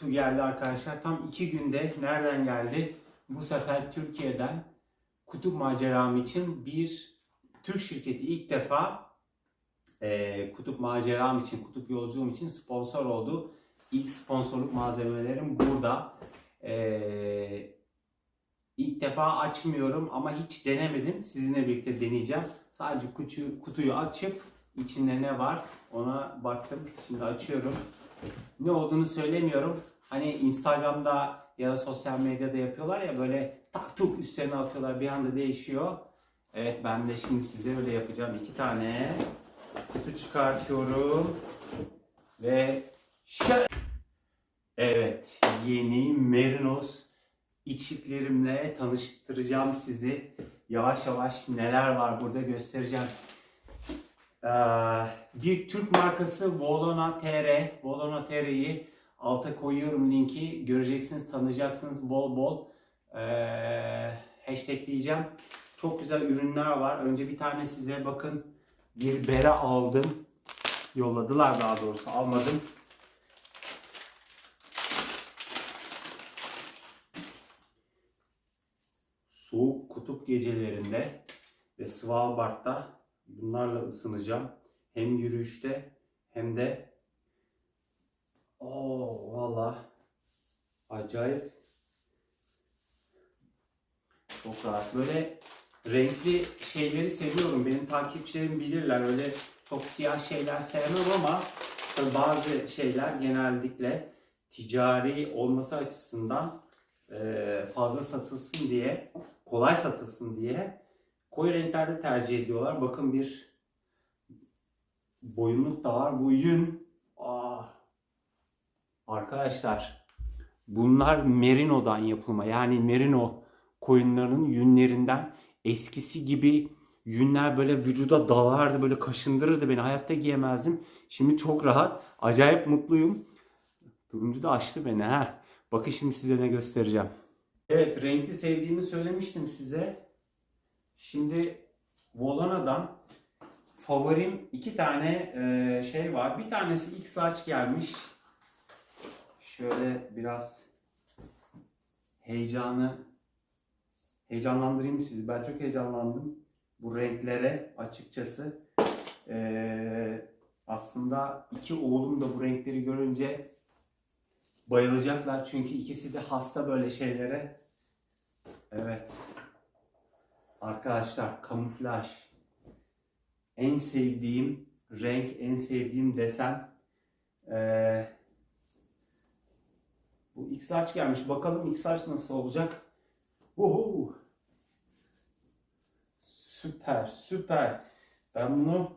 kutu geldi arkadaşlar. Tam iki günde nereden geldi? Bu sefer Türkiye'den kutup maceram için bir Türk şirketi ilk defa e, kutup maceram için, kutup yolculuğum için sponsor oldu. İlk sponsorluk malzemelerim burada. E, ilk defa açmıyorum ama hiç denemedim. Sizinle birlikte deneyeceğim. Sadece kutuyu, kutuyu açıp içinde ne var ona baktım. Şimdi açıyorum. Ne olduğunu söylemiyorum. Hani Instagram'da ya da sosyal medyada yapıyorlar ya böyle tak tuk üstlerine atıyorlar bir anda değişiyor. Evet ben de şimdi size öyle yapacağım. İki tane kutu çıkartıyorum. Ve şöyle. Evet yeni Merinos içliklerimle tanıştıracağım sizi. Yavaş yavaş neler var burada göstereceğim. Ee, bir Türk markası Volona TR. Volona TR'yi alta koyuyorum linki. Göreceksiniz, tanıyacaksınız bol bol. Ee, hashtagleyeceğim. Çok güzel ürünler var. Önce bir tane size bakın. Bir bere aldım. Yolladılar daha doğrusu. Almadım. Soğuk kutup gecelerinde ve Svalbard'da bunlarla ısınacağım. Hem yürüyüşte hem de Oo valla acayip çok rahat. Böyle renkli şeyleri seviyorum. Benim takipçilerim bilirler. Öyle çok siyah şeyler sevmem ama bazı şeyler genellikle ticari olması açısından fazla satılsın diye, kolay satılsın diye koyu renklerde tercih ediyorlar. Bakın bir boyunluk da var. Bu yün. Aa, arkadaşlar bunlar merinodan yapılma. Yani merino koyunlarının yünlerinden eskisi gibi yünler böyle vücuda dalardı, böyle kaşındırırdı beni. Hayatta giyemezdim. Şimdi çok rahat. Acayip mutluyum. Turuncu da açtı beni ha. Bakın şimdi size ne göstereceğim. Evet renkli sevdiğimi söylemiştim size. Şimdi Volana'dan favorim iki tane e, şey var. Bir tanesi ilk saç gelmiş. Şöyle biraz heyecanı heyecanlandırayım sizi. Ben çok heyecanlandım bu renklere açıkçası. E, aslında iki oğlum da bu renkleri görünce bayılacaklar. Çünkü ikisi de hasta böyle şeylere. Evet. Arkadaşlar kamuflaj en sevdiğim renk, en sevdiğim desen ee, bu X gelmiş. Bakalım X nasıl olacak? Uhu. Süper, süper. Ben bunu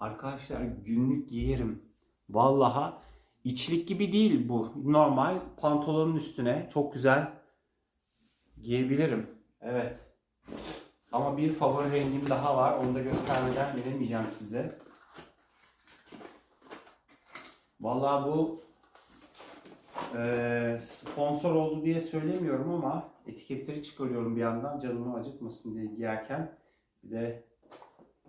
arkadaşlar günlük giyerim. Vallaha içlik gibi değil bu. Normal pantolonun üstüne çok güzel giyebilirim. Evet. Ama bir favori rengim daha var. Onu da göstermeden veremeyeceğim size. Vallahi bu eee, sponsor oldu diye söylemiyorum ama etiketleri çıkarıyorum bir yandan canımı acıtmasın diye giyerken. Bir de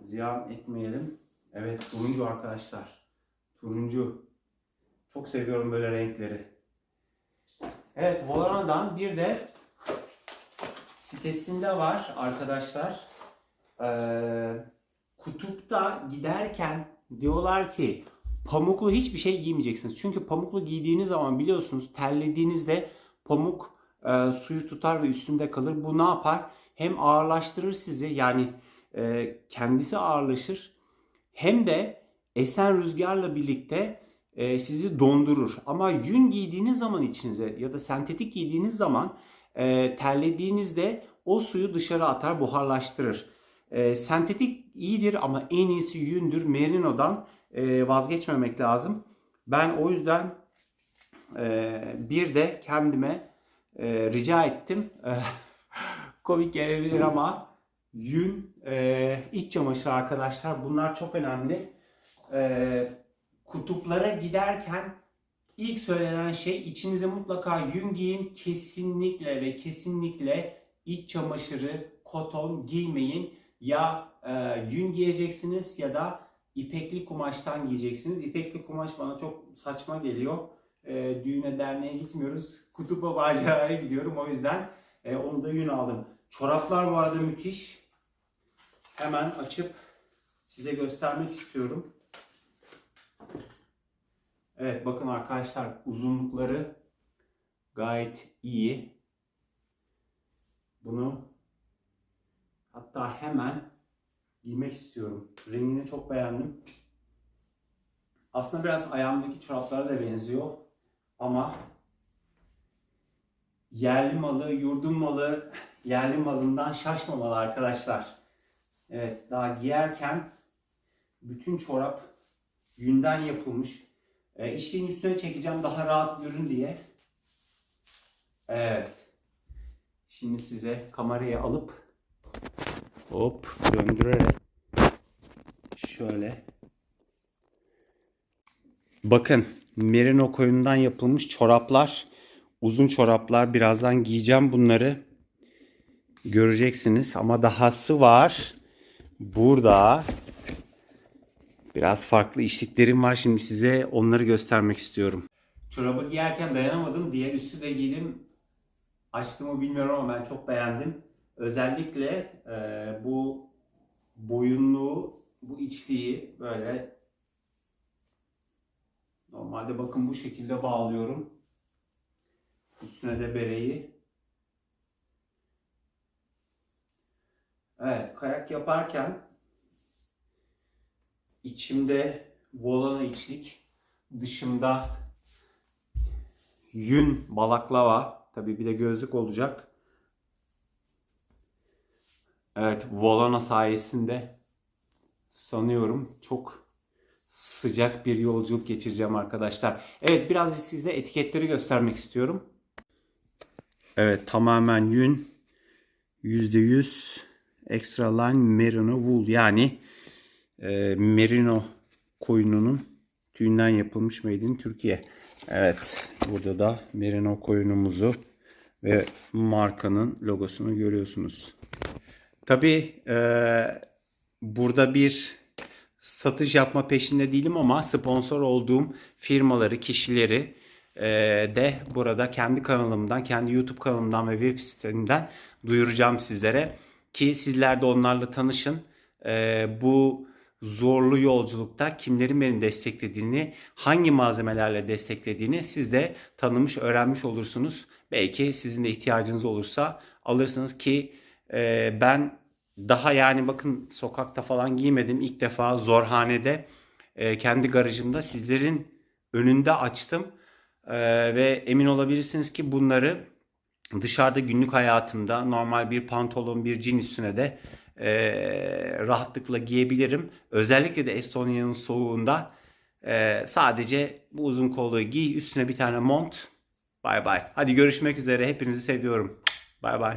ziyan etmeyelim. Evet turuncu arkadaşlar. Turuncu. Çok seviyorum böyle renkleri. Evet Volana'dan bir de sitesinde var arkadaşlar. Ee, kutupta giderken diyorlar ki pamuklu hiçbir şey giymeyeceksiniz. Çünkü pamuklu giydiğiniz zaman biliyorsunuz terlediğinizde pamuk e, suyu tutar ve üstünde kalır. Bu ne yapar? Hem ağırlaştırır sizi yani e, kendisi ağırlaşır hem de esen rüzgarla birlikte e, sizi dondurur. Ama yün giydiğiniz zaman içinize ya da sentetik giydiğiniz zaman e, terlediğinizde o suyu dışarı atar, buharlaştırır. E, sentetik iyidir ama en iyisi yündür. Merino'dan e, vazgeçmemek lazım. Ben o yüzden e, bir de kendime e, rica ettim. E, komik gelebilir ama yün, e, iç çamaşırı arkadaşlar bunlar çok önemli. E, kutuplara giderken İlk söylenen şey içinize mutlaka yün giyin. Kesinlikle ve kesinlikle iç çamaşırı, koton giymeyin. Ya e, yün giyeceksiniz ya da ipekli kumaştan giyeceksiniz. İpekli kumaş bana çok saçma geliyor. e, düğüne derneğe gitmiyoruz. Kutupa maceraya gidiyorum. O yüzden e, onu da yün aldım. Çoraplar bu arada müthiş. Hemen açıp size göstermek istiyorum. Evet bakın arkadaşlar uzunlukları gayet iyi. Bunu hatta hemen giymek istiyorum. Rengini çok beğendim. Aslında biraz ayağımdaki çoraplara da benziyor. Ama yerli malı, yurdun malı, yerli malından şaşmamalı arkadaşlar. Evet, daha giyerken bütün çorap yünden yapılmış. E, işliğin üstüne çekeceğim daha rahat görün diye. Evet. Şimdi size kamerayı alıp hop döndürerek şöyle Bakın merino koyundan yapılmış çoraplar. Uzun çoraplar. Birazdan giyeceğim bunları. Göreceksiniz ama dahası var. Burada biraz farklı işliklerim var. Şimdi size onları göstermek istiyorum. Çorabı giyerken dayanamadım. Diğer üstü de giydim. Açtığımı bilmiyorum ama ben çok beğendim. Özellikle e, bu boyunluğu, bu içliği böyle Normalde bakın bu şekilde bağlıyorum. Üstüne de bereyi. Evet, kayak yaparken içimde volana içlik, dışımda yün balaklava, tabii bir de gözlük olacak. Evet, volana sayesinde sanıyorum çok sıcak bir yolculuk geçireceğim arkadaşlar. Evet biraz size etiketleri göstermek istiyorum. Evet tamamen yün. %100 extra line merino wool yani e, merino koyununun tüyünden yapılmış made Türkiye. Evet burada da merino koyunumuzu ve markanın logosunu görüyorsunuz. Tabi e, burada bir satış yapma peşinde değilim ama sponsor olduğum firmaları, kişileri e, de burada kendi kanalımdan, kendi YouTube kanalımdan ve web sitemden duyuracağım sizlere. Ki sizler de onlarla tanışın. E, bu zorlu yolculukta kimlerin beni desteklediğini, hangi malzemelerle desteklediğini siz de tanımış, öğrenmiş olursunuz. Belki sizin de ihtiyacınız olursa alırsınız ki e, ben daha yani bakın sokakta falan giymedim. İlk defa Zorhane'de e, kendi garajımda sizlerin önünde açtım. E, ve emin olabilirsiniz ki bunları dışarıda günlük hayatımda normal bir pantolon, bir cin üstüne de e, rahatlıkla giyebilirim. Özellikle de Estonya'nın soğuğunda e, sadece bu uzun kolluğu giy, üstüne bir tane mont. Bay bay. Hadi görüşmek üzere. Hepinizi seviyorum. Bay bay.